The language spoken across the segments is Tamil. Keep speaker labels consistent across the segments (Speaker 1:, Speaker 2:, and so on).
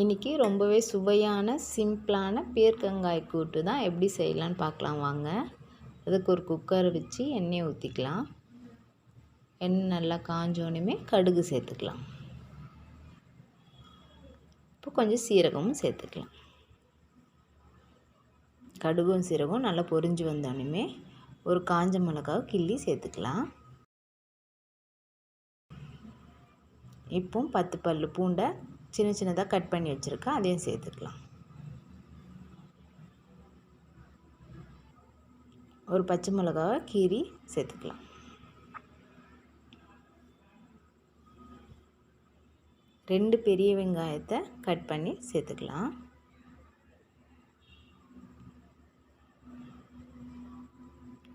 Speaker 1: இன்றைக்கி ரொம்பவே சுவையான சிம்பிளான பீர்க்கங்காய் கூட்டு தான் எப்படி செய்யலான்னு பார்க்கலாம் வாங்க. அதுக்கு ஒரு குக்கரை வச்சு எண்ணெயை ஊற்றிக்கலாம் எண்ணெய் நல்லா காஞ்சோனையுமே கடுகு சேர்த்துக்கலாம். இப்போ கொஞ்சம் சீரகமும் சேர்த்துக்கலாம். கடுகும் சீரகம் நல்லா பொரிஞ்சு வந்தோடனே ஒரு காஞ்ச மிளகாவை கிள்ளி சேர்த்துக்கலாம். இப்போ பத்து பல் பூண்டை சின்ன சின்னதாக கட் பண்ணி வச்சுருக்கேன் அதையும் சேர்த்துக்கலாம். ஒரு பச்சை மிளகாவை கீரி சேர்த்துக்கலாம். ரெண்டு பெரிய வெங்காயத்தை கட் பண்ணி சேர்த்துக்கலாம்.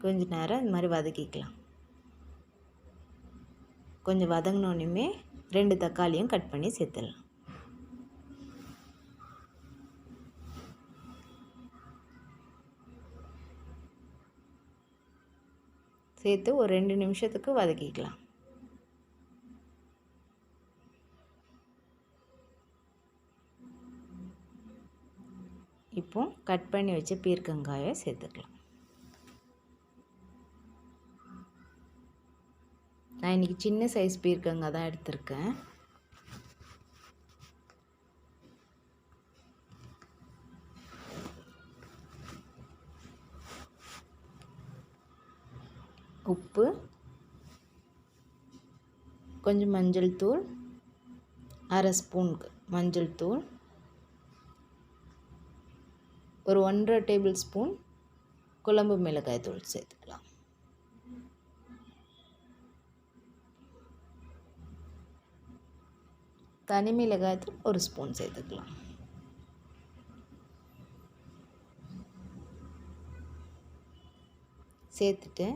Speaker 1: கொஞ்ச நேரம் இந்த மாதிரி வதக்கிக்கலாம். கொஞ்சம் வதங்கினோன்னுமே ரெண்டு தக்காளியும் கட் பண்ணி சேர்த்துடலாம். சேர்த்து ஒரு ரெண்டு நிமிஷத்துக்கு வதக்கிக்கலாம். இப்போ கட் பண்ணி வச்ச பீர்க்கங்காயை சேர்த்துக்கலாம். நான் இன்றைக்கி சின்ன சைஸ் பீர்க்கங்காய் தான் எடுத்திருக்கேன். உப்பு கொஞ்சம் மஞ்சள் தூள் அரை ஸ்பூன் மஞ்சள் தூள் ஒரு ஒன்றரை டேபிள் ஸ்பூன் குழம்பு மிளகாய் தூள் சேர்த்துக்கலாம். தனி மிளகாய் தூள் ஒரு ஸ்பூன் சேர்த்துக்கலாம். சேர்த்துட்டு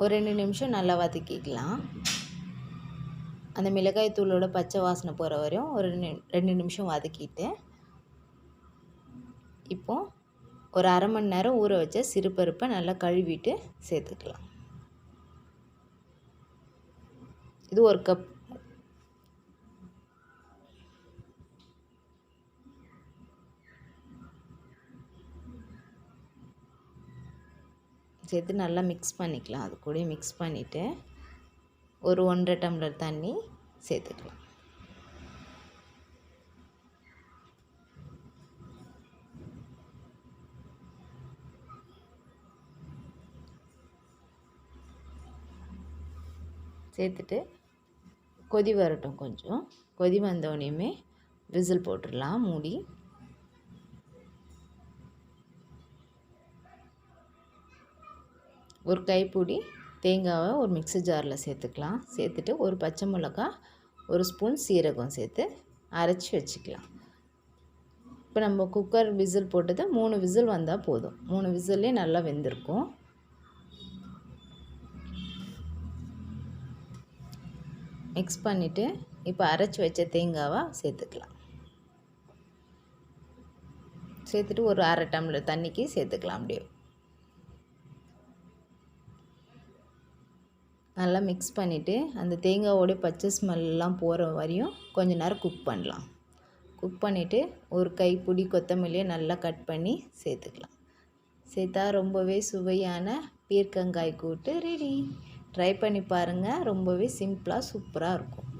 Speaker 1: ஒரு ரெண்டு நிமிஷம் நல்லா வதக்கிக்கலாம். அந்த மிளகாய் தூளோட பச்சை வாசனை போகிற வரையும் ஒரு ரெண்டு நிமிஷம் வதக்கிட்டு இப்போது ஒரு அரை மணி நேரம் ஊற வச்ச சிறுபருப்பை நல்லா கழுவிட்டு சேர்த்துக்கலாம். இது ஒரு கப் சேர்த்து நல்லா மிக்ஸ் பண்ணிக்கலாம். அது கூட மிக்ஸ் பண்ணிவிட்டு ஒரு ஒன்றரை டம்ளர் தண்ணி சேர்த்துக்கலாம். சேர்த்துட்டு கொதி வரட்டும் கொஞ்சம். கொதி வந்தோடனையுமே விசில் போட்டுடலாம் மூடி. ஒரு கைப்பிடி தேங்காவை ஒரு மிக்ஸி ஜாரில் சேர்த்துக்கலாம். சேர்த்துட்டு ஒரு பச்சை மிளகா ஒரு ஸ்பூன் சீரகம் சேர்த்து அரைச்சி வச்சுக்கலாம். இப்போ நம்ம குக்கர் விசில் போட்டது மூணு விசில் வந்தால் போதும். மூணு விசில்லே நல்லா வெந்திருக்கும். மிக்ஸ் பண்ணிவிட்டு இப்போ அரைச்சி வச்ச தேங்காவை சேர்த்துக்கலாம். சேர்த்துட்டு ஒரு அரை டம்ளர் தண்ணிக்கு சேர்த்துக்கலாம் அப்படியே. நல்லா மிக்ஸ் பண்ணிவிட்டு அந்த தேங்காவோடைய பச்சை ஸ்மெல்லாம் போகிற வரையும் கொஞ்ச நேரம் குக் பண்ணலாம். குக் பண்ணிவிட்டு ஒரு கைப்பிடி கொத்தமல்லியை நல்லா கட் பண்ணி சேர்த்துக்கலாம். சேர்த்தா ரொம்பவே சுவையான பீர்க்கங்காய் கூட்டு ரெடி ட்ரை பண்ணி பாருங்கள் ரொம்பவே சிம்பிளாக சூப்பராக இருக்கும்.